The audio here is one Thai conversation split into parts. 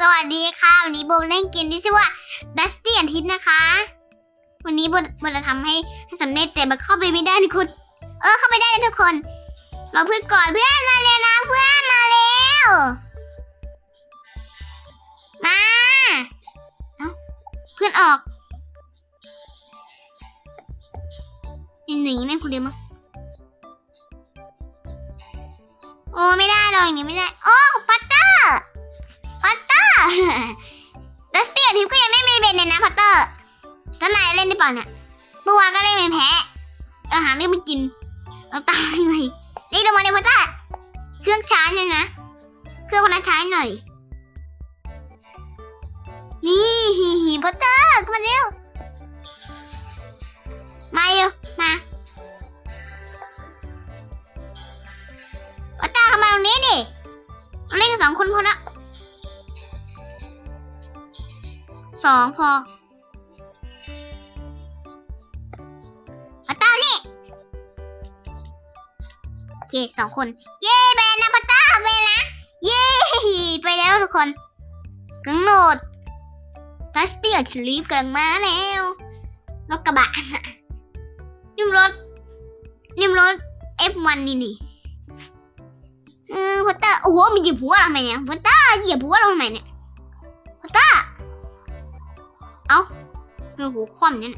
สวัสดีค่ะ วันนี้โบเล่นเกมที่ชื่อว่า Dusty อาทิตย์นะคะ วันนี้โบโบจะทำให้ให้สำเร็จแต่มันเข้าไปไม่ได้ทุกคนเออเข้าไปได้นะทุกคนรอเพื่อนก่อนเพื่อนมาเร็วนะเพื่อนมาเร็วมาเอ้าเพื่อนออกหนึ่งนี่คนเดียวมั้งโอ้ไม่ได้หรอกอย่างนี้ไม่ได้ โอ้พัต ดัสตี้กับทิพย์ก็ยังไม่มีเบนเลยนะพัตเตอร์ท่านนายเล่นได้เปล่าเนี่ยเมื่อวานก็เล่นเป็นแพ้อาหารเรื่องไม่กินเราตายไหมนี่ดูมาในพัตเตอร์เครื่องช้าเนี่ยนะ เครื่องคนนั้นชาหน่อย นี่ฮิฮิพัตเตอร์มาเร็ว มาเร็วมาพัตเตอร์เข้ามาตรงนี้ดิเราเล่นกันสองคนพอละ สองพอพัตเตอร์นี่ โอเคสองคน เย้แบนนะพัตเตอร์แบนะ เย้ไปแล้วทุกคนกำหนดทัสตี้กับทลีฟกำลังมาแล้วรถกระบะนิ่มรถ นิ่มรถ F1 นี่นี่เออพัตเตอร์โอ้โหมันเหยียบหัวเราทำไมเนี่ยพัตเตอร์เหยียบหัวเราทำไมเนี่ย อหัวคว่ำเนี่ย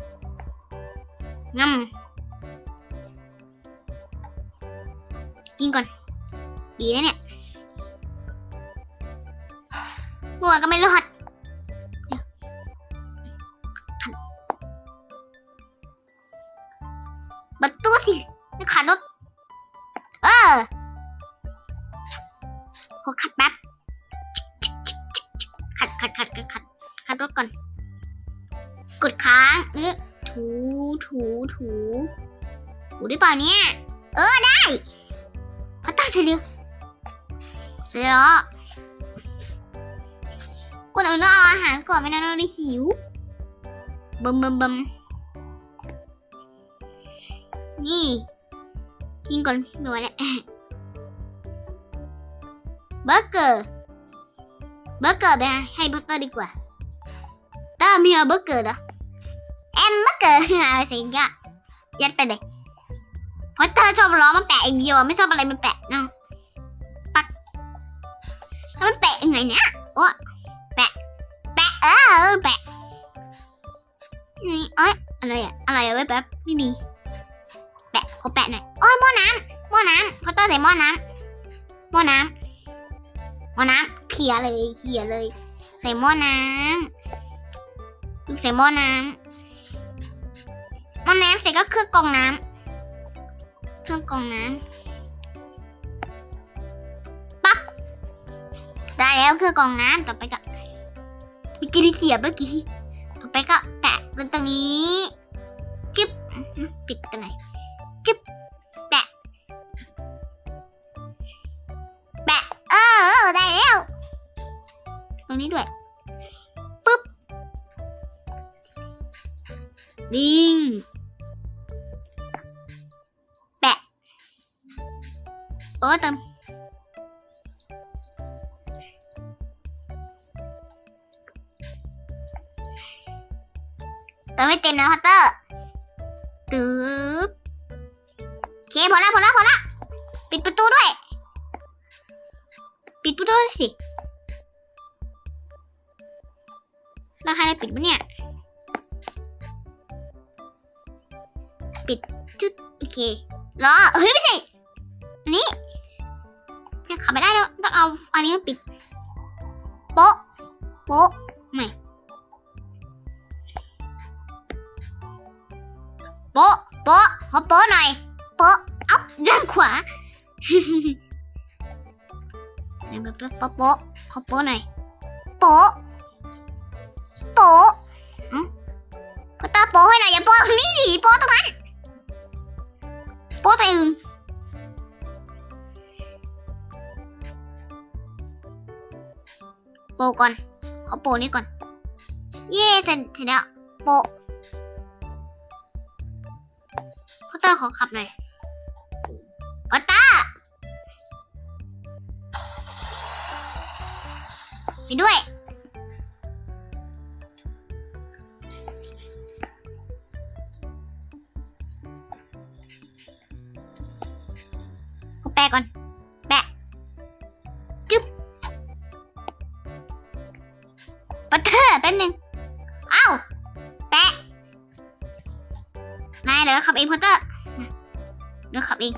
นะงำกินก่อน ดีนะเนี่ยหัวก็ไม่รอดเดี๋ยวขันประตูสิไม่ขัดรถ เออขอขัดแป๊บ ขัดขัดขัดขัดขัดขัดรถก่อน ดค้างเออถูถูถูถูได้เปล่าเนี่ย เออได้พัตตาเสร็จแล้วเสร็จแล้วคนอื่นต้องเอาอาหารก่อนไม่งั้นเราได้หิวบึมบึมบึมนี่กินก่อนหน่วยแล้วเบอร์เกอร์เบอร์เกอร์ไปให้พัตเตอร์ดีกว่าเตอร์มีเบอร์เกอร์เหรอ แอมเบอร์เกอร์อะไรสิ่งเงี้ยยัดไปเลยเพราะเตอชอบล้อมันแปะเองเดียวไม่ชอบอะไรมันแปะเนาะปักแล้วมันแปะยังไงเนี่ยโอ้แปะ แปะเออแปะนี่เอ้ยอะไรอะอะไรอะไว้แป๊บไม่มีแปะขอแปะหน่อยโอ้ยหม้อน้ำหม้อน้ำเพราะเตอร์ใส่หม้อน้ำหม้อน้ำหม้อน้ำเขี่ยเลยเขี่ยเลย ใส่หม้อน้ำใส่หม้อน้ำ มอน้ำเสร็จก็เครื่องกรองน้ำเครื่องกรองน้ำปั๊บได้แล้วเครื่องกรองน้ำต่อไปก็เมื่อกี้ที่เขียบเมื่อกี้ต่อไปก็แปะบนตรงนี้จึ๊บปิดตรงไหนจึ๊บแปะแปะเออได้แล้วตรงนี้ด้วยวิ่งแป โอ้เติมเติมให้เต็มนะพัตเตอร์ตึ๊บโอเคพอละพอละพอละปิดประตูด้วย ปิดประตูสิแล้วใครได้ปิดปะเนี่ยจุดโอเครอเฮ้ยไม่ใช่อันนี้ ขับไม่ได้แล้วต้องเอาอันนี้มาปิดโป๊ะโป๊ะไม่โป๊ะโป๊ะขอโป๊ะหน่อยโป๊ะอ้าด้านขวาโป๊ะโป๊ะโป๊ะขอโป๊ะหน่อยโป๊ะโป๊ะอ้าก็ตาโป๊ะให้หน่อยอย่าโป๊ะนี้ดิโป๊ะตรงนั้นโป๊ะใส่อึง โปก่อน ขอโปนี้ก่อน เย่เสร็จแล้วโปพอตเตอร์ขอขับหน่อยพอตเตอร์ไปด้วยกูแปลก่อน ตเตอร์แป๊บนึงเอ้าแปะนายเดี๋ยวเราขับเองพัตเตอร์เดี๋ยวขับเอง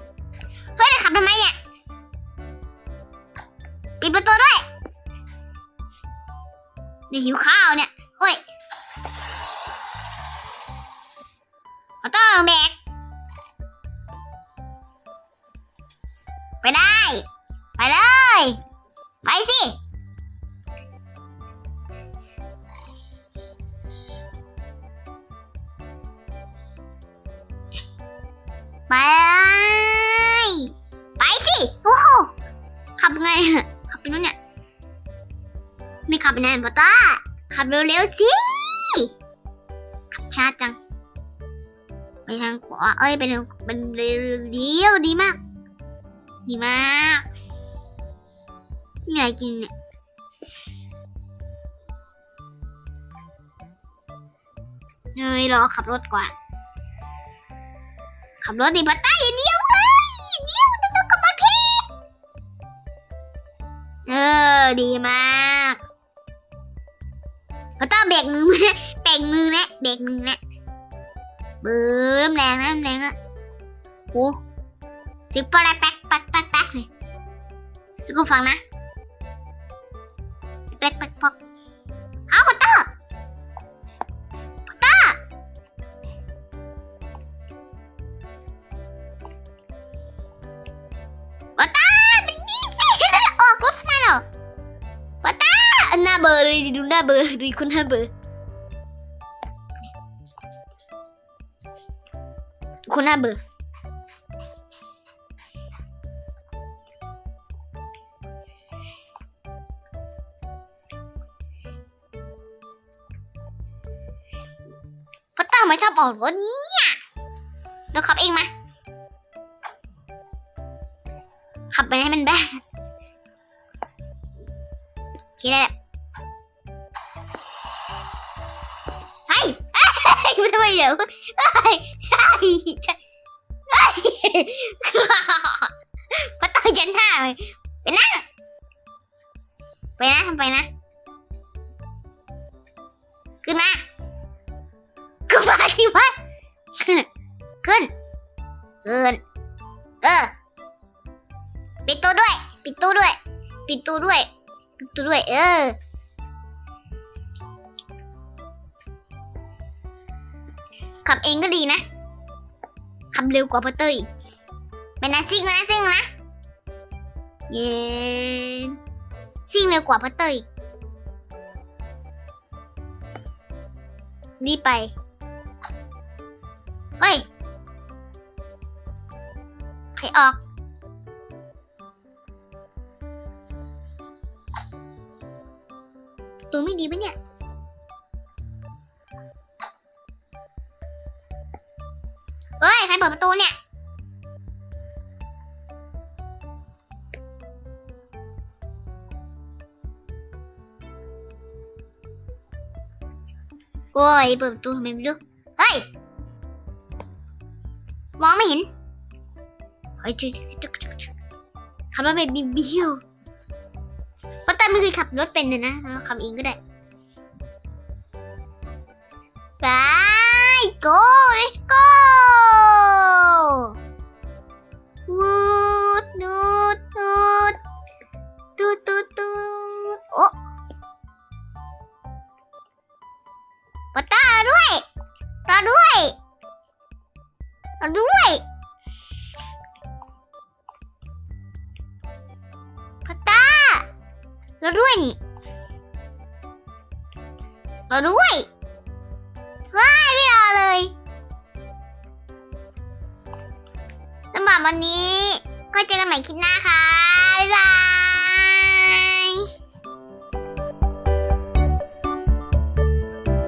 เฮ้ยเดี๋ยวขับทำไมเนี่ยปิดประตูด้วยเดี๋ยวหิวข้าวเนี่ยเฮ้ยพัตเตอร์ลงแบก ไม่ขับไปไหนปะต้าขับเร็วๆสิ ขับช้าจัง ไปทางขวาเอ้ย ไปทางเป็นเร็วเียวดีมาก ดีมากนี่อะไรกินเนี่ยเฮ้ยรอขับรถกว่าขับรถดีปัตต้าอย่าเดียวเฮ้ยอย่าเดียวเดี๋ยวเรากลับมาพี่เออ ดีมาก เบรกมือนะบึ้มแรงนะแรงอะโอ้สิบปะแป๊กแป๊กแป๊กแป๊กเลยทุกคนฟังนะแป๊กแป๊กป๊กเอาปัตเต้าปัตเต้าวาตเตอร์มันดีสิแล้วออกรถทำไมเหรอวาตาหน้าเบอร์เลยดูหน้าเบอร์ดูคุณหน้าเบอร์ คุณหน้าเบื่อร์วาตาไม่ชอบออกรถนี้เราขับเองมา ขับไปให้มันแบนคิดได้ ฮ้ยทำไมเดี๋ยวเฮ้ยใช่ใช่เฮ้ยพระตาจันท่าไปนั่งไปนะไปนะขึ้นมาขึ้นมาสิวะขึ้นขึ้นเออปิดตู้ด้วย ปิดตู้ด้วย ปิดตู้ด้วย ปิดตู้ด้วย เออ ขับเองก็ดีนะ ขับเร็วกว่าพัตเตอร์อีกเป็นนะซิ่งนะซิ่งนะเย็นซิ่งเร็วกว่าพัตเตอร์อีกรีบไปเฮ้ยใครออกตัวไม่ดีปะเนี่ย ครเปิดประตูเนี่ย โอ้ยเปิดประตูทำไมไม่รู้เฮ้ย มองไม่เห็น เฮ้ยจุ๊จุ๊จุ๊จุ๊จุ๊ขับรถไปบิวบิวเพราแต่ไม่เคยขับรถเป็นเลยนะเราขับเองก็ได้ ไป go let's go รอด้วยว้ายไม่รอเลยสำหรับวันนี้ก็เจอกันใหม่คลิปหน้าค่ะ บ๊ายบาย